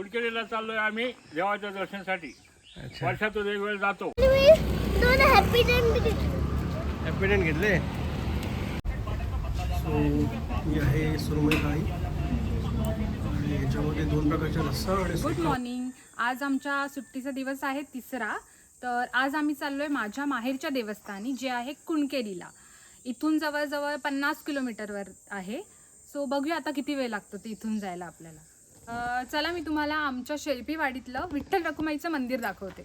कुडकेरीला चाललोय आम्ही देवाच्या दर्शनासाठी. अच्छा. वर्षातून एक वेळ जातो. मी दोन हॅपी डेन घेतले हॅपीडेंट घेतले. सो ही आहे सुरमई थाळी आणि याच्यामध्ये दोन प्रकारचे रस्सा आणि गुड. मॉर्निंग आज आमच्या सुट्टीचा दिवस आहे तिसरा. तर आज आम्ही चाललोय माझ्या माहेरच्या देवस्थानी जे आहे कुणकेरीला. इथून जवळजवळ पन्नास किलोमीटरवर आहे. सो बघूया आता किती वेळ लागतो ते इथून जायला आपल्याला. चला मी तुम्हाला आमच्या शेल्पीवाडीतलं विठ्ठल रखुमाईचं मंदिर दाखवते.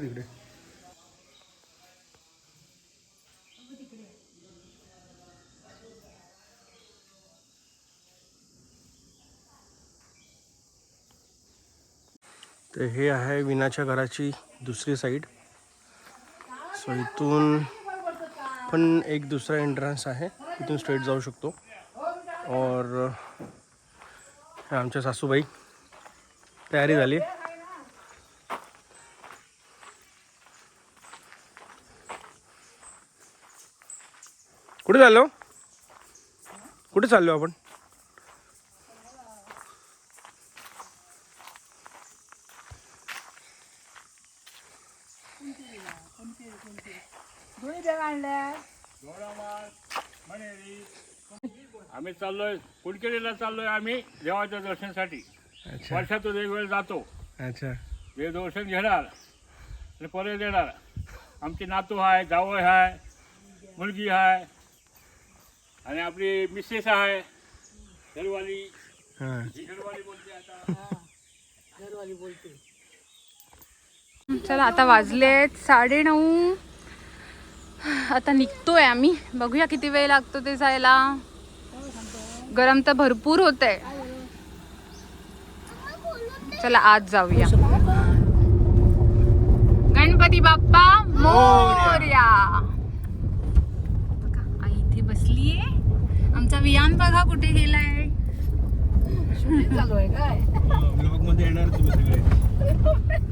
तिकडे. तर हे आहे विनाच्या घराची दुसरी साईड सो इथून पण एक दुसरा एंट्रन्स आहे. इथून स्ट्रेट जाऊ शकतो. और आमच्या सासूबाई तयारी झाली कुठे चाललो कुठे चाललो आपण? आम्ही चाललोय कुडकेरीला चाललोय आम्ही देवाच्या दर्शनासाठी. अच्छा. वर्षातून एक वेळ जातो. अच्छा. दर्शन घेणार आणि परत येणार आमची नातू आहे जावय आहे मुलगी आहे आणि आपली मिसेस आहे. घरवाली. हां. घरवाली बोलते आता. चला आता वाजलेत साडेनऊ. आता निघतोय आम्ही. बघूया किती वेळ लागतो ते जायला. गरम तर भरपूर होत आहे चला आज जाऊया. गणपती बाप्पा मोर्या. आमचा वियान बघा कुठे गेलाय ब्लॉग मध्ये येणार तुम्ही सगळे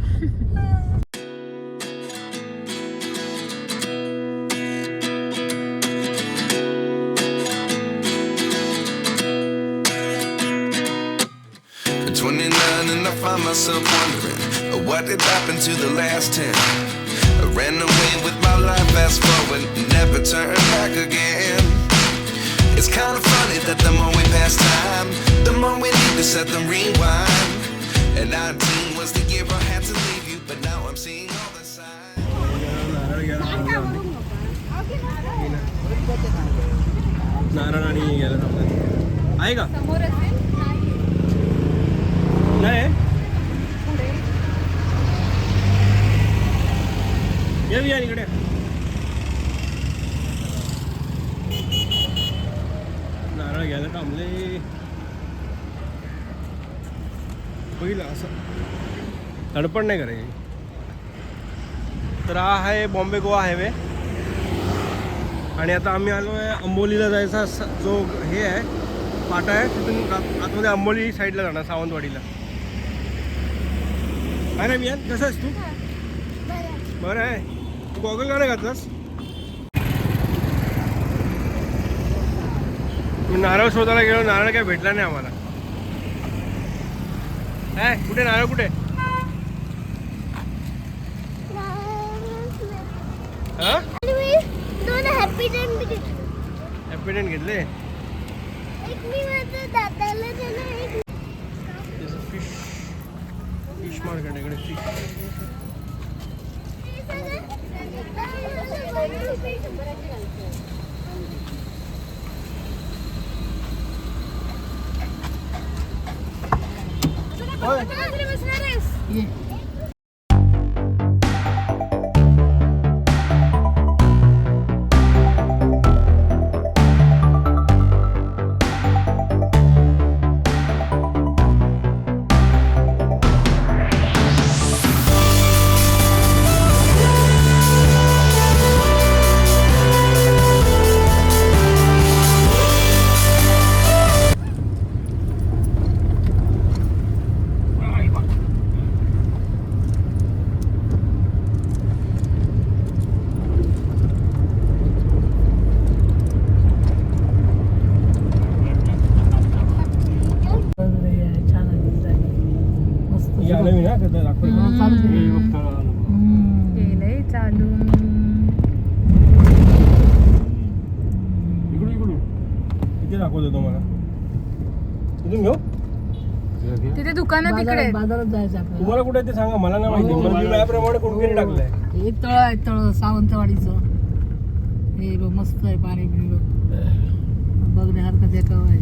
At 29 and I find myself wondering uh, what did happen to the last 10. I ran away with my life, fast forward, never turn back again. It's kind of funny that the more we pass time, the more we need to set them rewind. And 19 was the year I had to leave you, but now I'm seeing all the signs. नारळ घ्यायला थांबलो आम्ही. नारळ आणि घ्यायला थांबलो आहे का नाही ये बिया इकडे घ्यायला थांबले बघितलं असं धडपड नाही करायची. तर हा आहे बॉम्बे गोवा हायवे. आणि आता आम्ही आलो आहे अंबोलीला जायचा जो हे आहे पाटा आहे तिथून आत- आतमध्ये अंबोली साईडला जाणार सावंतवाडीला. नाही मियान कसं आहेस तू? बरं आहे. तू गॉगल का नाही घातलास नारळ शोधायला गेलो नारळ काय भेटला नाही आम्हाला काय कुठे नारळ कुठे हॅपीडेंट घेतले फिश फिश मार्केट इकडे फिश आलं केलंय चालू. इकडून इकडून. इथे दाखवतो तुम्हाला. इथून घेऊ? तिथे दुकानं तिकडे. बाजारात जायचं आपल्याला. तुम्हाला कुठे ते सांगा मला नाही माहिती. पण मी मॅप्रमाणे कुणकेरी टाकलंय. हे तळ आहे तळ. सावंतवाडीचं. हे बघ मस्त आहे पाणी बिणी बघ. बघण्यासारखं देखाव आहे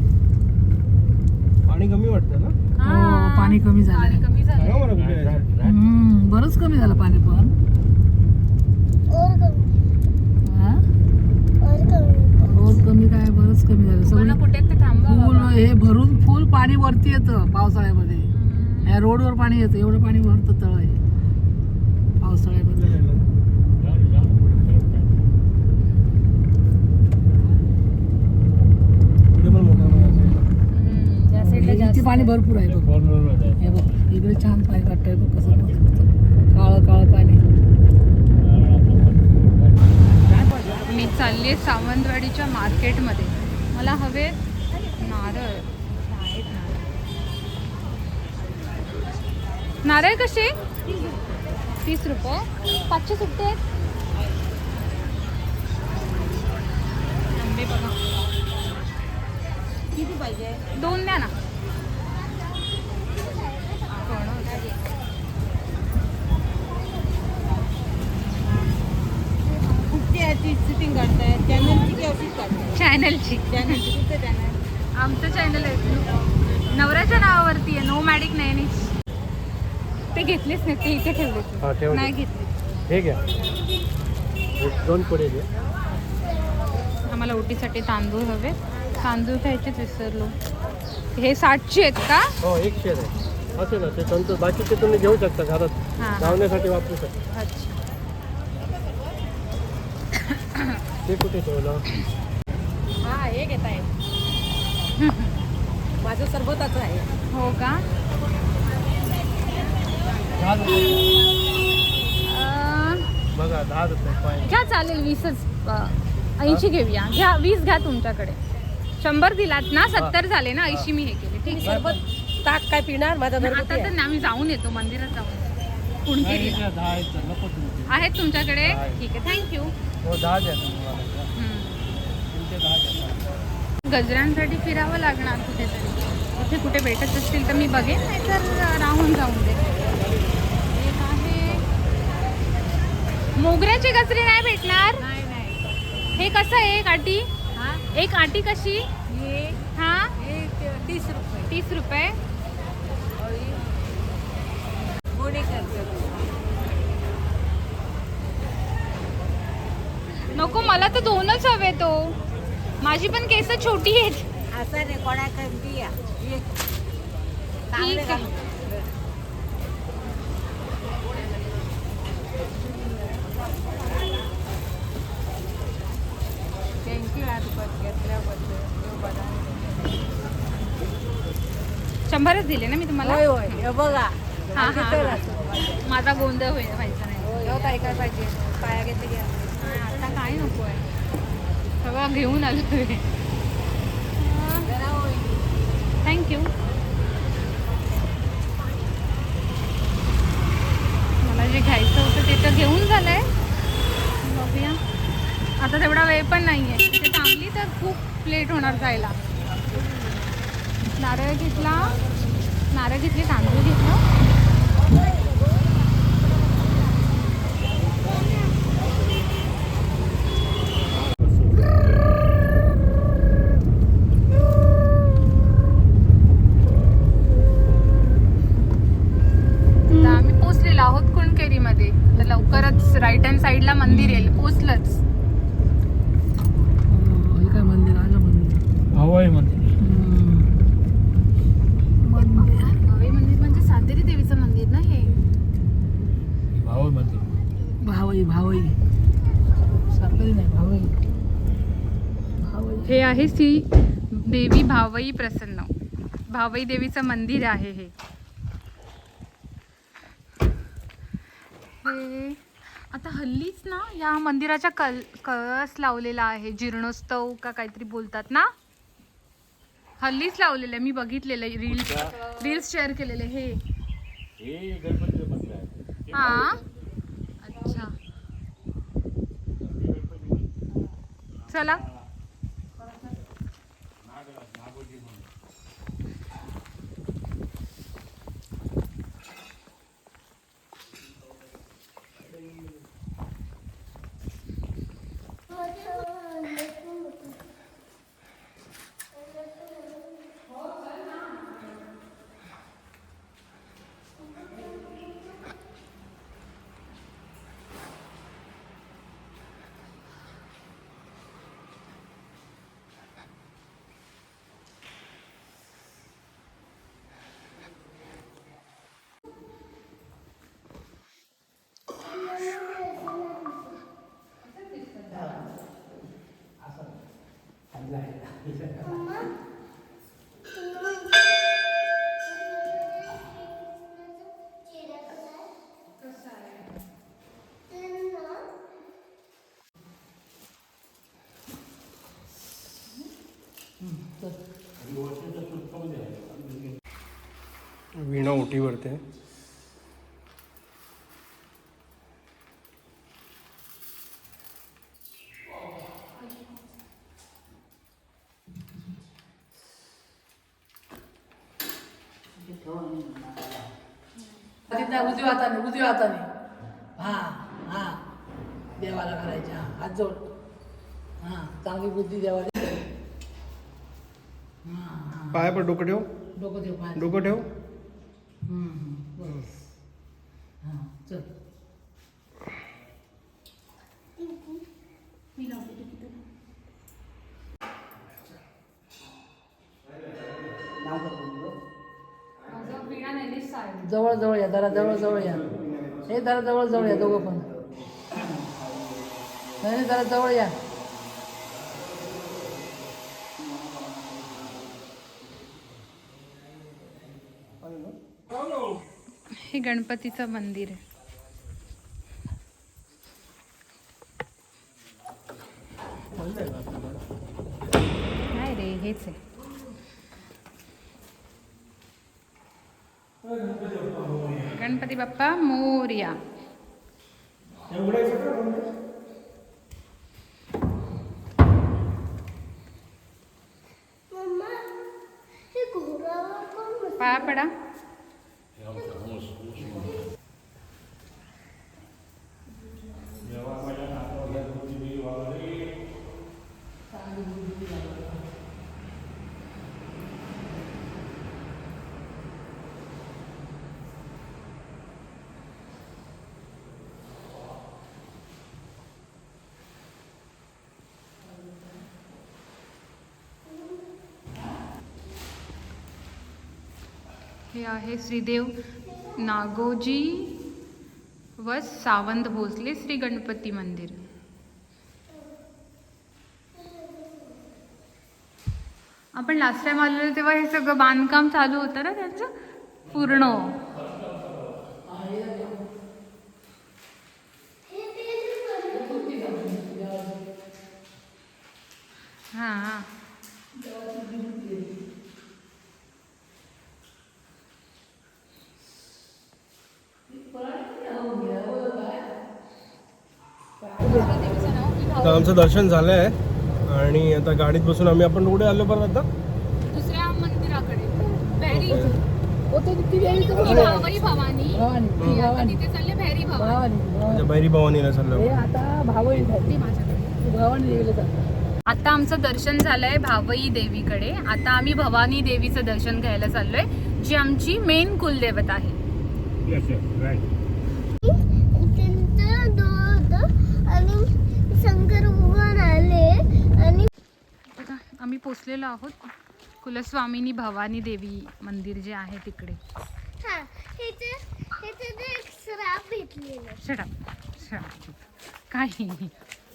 पाणी कमी वाटतं ना? हो पाणी कमी झालं हम्म, बरंच कमी झालं पाणी पण. और कमी. हा? और कमी. रोज कमी काय बरंच कमी झालं. सगळं फुल. हे भरून फुल पाणी वरती येतं पावसाळ्यामध्ये. या रोडवर पाणी येतं एवढं पाणी भरतं तळ आहे पावसाळ्यामध्ये इकडे पण मोठं मोठं असेल. हम्म, जास्त पाणी भरपूर आहे बघ. हे बघ इकडे छान पाणी वाटतंय बघ कसं काळं काळं पाणी. मी चालली आहे सावंतवाडीच्या मार्केटमध्ये. मला हवे नारळ. आहेत नारळ. नारळ कसे? तीस रुपये. पाचशे सुट्टे आहेत. किती पाहिजे? दोन द्या ना. चॅनलची आमचं चॅनल आहे. नवऱ्याच्या नावावरती आहे. नो मॅडिक नाही ते घेतलेच नाही ते इथे हा, ठेवले ठेवले. नाही घेतले हे घ्या. एक दोन पुढे घ्या. आम्हाला ओटीसाठी तांदूळ हवे. तांदूळ घ्यायचेच विसरलो हे साठचे आहेत का? हो एक शेर आहे. असेल ना ते संतोष बाकीचे तुम्ही घेऊ शकता घरात. हां. लावण्यासाठी वापरू शकता. अच्छा. ते कुठे ठेवलं? हा हे घेत आहे माझं सरबताचं आहे. हो का? बघा दहा रुपये पाय घ्या चालेल वीसच. ऐंशी घेऊया. घ्या वीस घ्या तुमच्याकडे. शंभर दिलात ना सत्तर झाले ना ऐंशी मी हे केले. ठीक आहे. सरबत ताक काय पिणार? माझा आता तर. ना आम्ही जाऊन येतो मंदिरात जाऊन कुणकेरीला दहा आहेत तर तुमच्याकडे. ठीक आहे थँक्यू हो गजरांसाठी फिरावं लागणार कुठेतरी. इथे कुठे भेटत असतील तर मी बघेन नाहीतर राहून जाऊन दे. एक आहे. मोगऱ्याची गजरी नाही भेटणार? हे कसं आहे एक आटी? एक आटी कशी? हा तीस रुपये. तीस रुपये? नको मला तर दोनच हवे तो माझी पण केस छोटी आहेत. असं नाही कोणाकडे या. ठीक आहे. शंभरच दिले ना मी तुम्हाला? होय होय. हे बघा. हा, हा, हा. माझा गोंधळ होईल व्हायचा नाही. काय काय पाहिजे? पाया घेते घ्या काय नको आहे सगळं घेऊन आलो थँक्यू मला जे घ्यायचं होतं ते तर घेऊन झालं आहे बघूया. आता तेवढा वेळ पण नाही आहे तिथे थांबली तर खूप लेट होणार जायला. नारळ घेतला. नारळ घेतले तांदूळ घेतलं आता आम्ही पोचलेलो आहोत कुणकेरीमध्ये तर लवकरच राईट हँड साईडला मंदिर पोचलंच हो, काय मंदिर आलं मंदिर हवाई मंदिर म्हणजे सातेरी देवीचं मंदिर ना हे मंदिर भावई भावई नाही भावई भावई हे आहे श्री देवी भावई प्रसन्न भावई देवीचं मंदिर आहे हे हे आता हल्लीच ना या मंदिराच्या कल कळस लावलेला आहे. जीर्णोत्सव का काहीतरी बोलतात ना? हल्लीच लावलेलं आहे. मी बघितलेलं रील्स रील्स शेअर केलेले हे. हे आहे. हे हा? अच्छा. चला. वीणा ओटीवरती आहे तिथं उजव्या हाताने उजव्या हाताने हा हा. देवाला करायच्या हात जोड. हा चांगली बुद्धी देवाला. हा हा. पाय पर डोकं ठेव. डोकं देव पाय. डोकं ठेव. हा चल. जवळ जवळ या. जरा जवळ जवळ या. हे जरा जवळ जवळ या दोघं पण. नाही नाही, जरा जवळ या. हे गणपतीचं मंदिर आहे नाही रे हेच आहे गणपती बाप्पा मोर्या मम्मा हे घोड्यावर कोण बसलं? पाया पडा हे आहे श्रीदेव नागोजी व सावंत भोसले श्री गणपती मंदिर. आपण लास्ट टाइम आलेलो तेव्हा हे सगळं बांधकाम चालू होतं ना त्यांचं? पूर्ण. आता आमचं दर्शन झालं आहे आणि आता गाडीत बसून आम्ही आपण कुठे आलो परत आता. दुसऱ्या मंदिराकडे. ते आता तिथे चालले म्हणजे. बैरी भवानीला चाललो. आता आमचं दर्शन झालंय भावई देवीकडे. आता आम्ही भवानी देवीचं दर्शन घ्यायला चाललोय जी आमची मेन कुलदेवता आहे येस येस राईट त्यांचं दूध आणि शंकर भगवान आले आणि बघा आम्ही पोचलेलो आहोत. कुलस्वामिनी भवानी देवी मंदिर जे आहे तिकडे. हा श्राप भेटलेलं शडा काही नाही.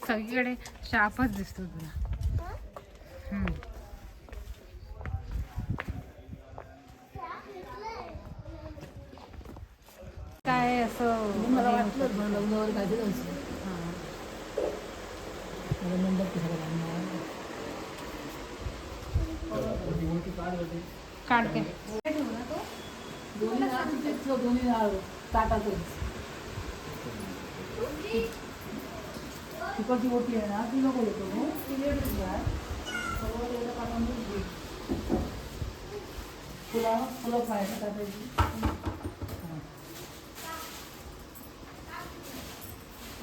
सगळीकडे शापच दिसतो तुला. हम्म. काय असं मला वाटलं मंडप? काढते. दोन्ही तिकडची ओटी आहे ना ती नको येतो तुला ती फुलं पाहिजे टाकायची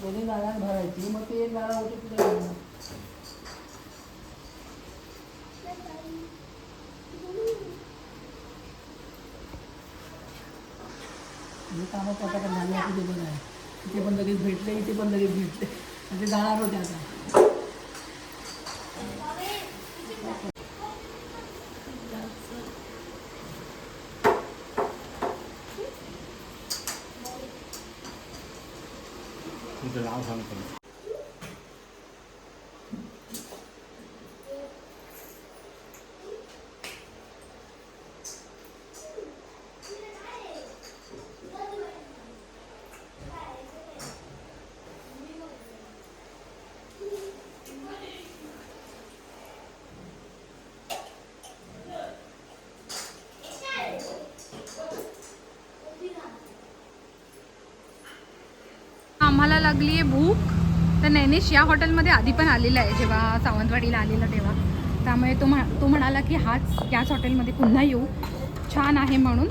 दोन्ही नारळ भरायची. मग ते एक नारळ ओटी तुला म्हणजे कामं पटापट झाले आता ते बरं आहे. इथे पण लगेच भेटले इथे पण लगेच भेटले. म्हणजे जाणार होते आता तुमचं नाव सांगतो आम्हाला लागली आहे भूक. तर नैनेश या हॉटेलमध्ये आधी पण आलेला आहे जेव्हा सावंतवाडीला आलेला तेव्हा. त्यामुळे तो म्हा तो म्हणाला की हाच याच हॉटेलमध्ये पुन्हा येऊ. छान आहे म्हणून.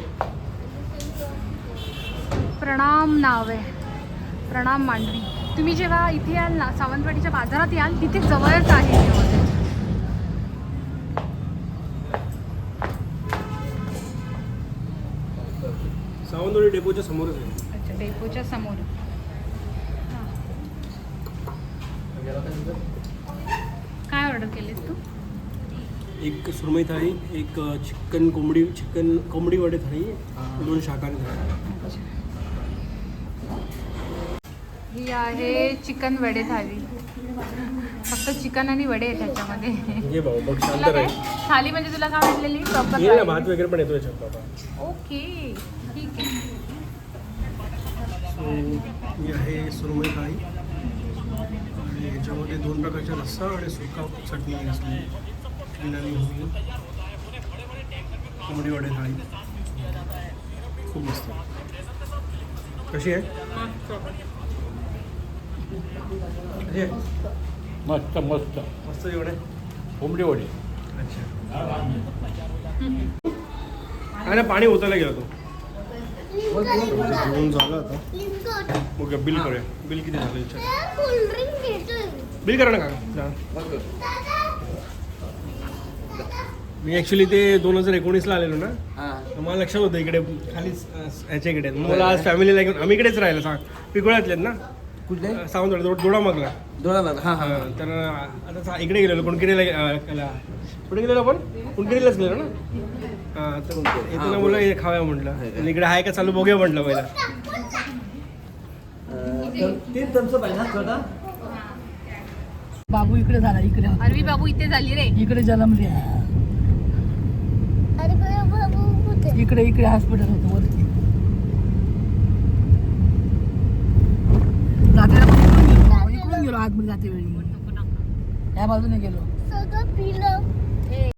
प्रणाम नाव. आहे प्रणाम मांडवी. तुम्ही जेव्हा इथे याल ना सावंतवाडीच्या बाजारात याल तिथे जवळच आहे हे हॉटेल. सावंतवाडी डेपोच्या समोरच आहे. अच्छा डेपोच्या समोर हां. काय ऑर्डर केलीस तू? एक सुरमई थाळी एक चिकन कोंबडी चिकन कोंबडी वडे थाळी दोन शाकाहारी थाळी. ही आहे चिकन वडे थाली फक्त चिकन आणि वडे आहे त्याच्यामध्ये घे भाऊ बघ शांत तुला काय? थाली म्हणजे तुला काय थाली. भात वगैरे पण येतो याच्यात ओके ठीक ही आहे सुरमई थाळी. आणि याच्यामध्ये दोन प्रकारचा रस्सा आणि सुका चटणी असली. कोंबडी वडे थाळी. खूप मस्त. कशी आहे? कशी आहे? मस्त मस्त. मस्त आहे कोंबडी वडी. अच्छा. आणि पाणी उतरला गेला तो. झालं आता बघूया बिल करूया. बिल किती झालं विचार बिल करा ना जा. मी ॲक्च्युली ते दोन हजार एकोणीसला आलेलो ना. तर मला लक्षात होतं इकडे खालीच अं, ह्याच्या इकडे. मग मला आज फॅमिलीला घेऊन आम्ही इकडेच राहिलो सांग. पिगोळ्यातलेत ना? कुठले? सावंतवाडी दोड- दोडामागला दोळाला हां हां. हां, तर आता इकडे गेलेलो कुणकेरीला कुठे गेलेलो आपण कुणकेरीलाच गेलो ना? हां तर येताना मुलं खाऊया म्हटलं. आणि इकडे आहे का चालू? बघूया म्हटलं पहिला. बाबू इकडे झाला इकडे. अरवी बाबू इथे झाली रे. इकडे जन्मले अरे बाबू कुठे? इकडे इकडे हॉस्पिटल होतं वरती पण इकडून गेलो. आतमध्ये जाते वेळी. या बाजूने गेलो. सगळं पिलं.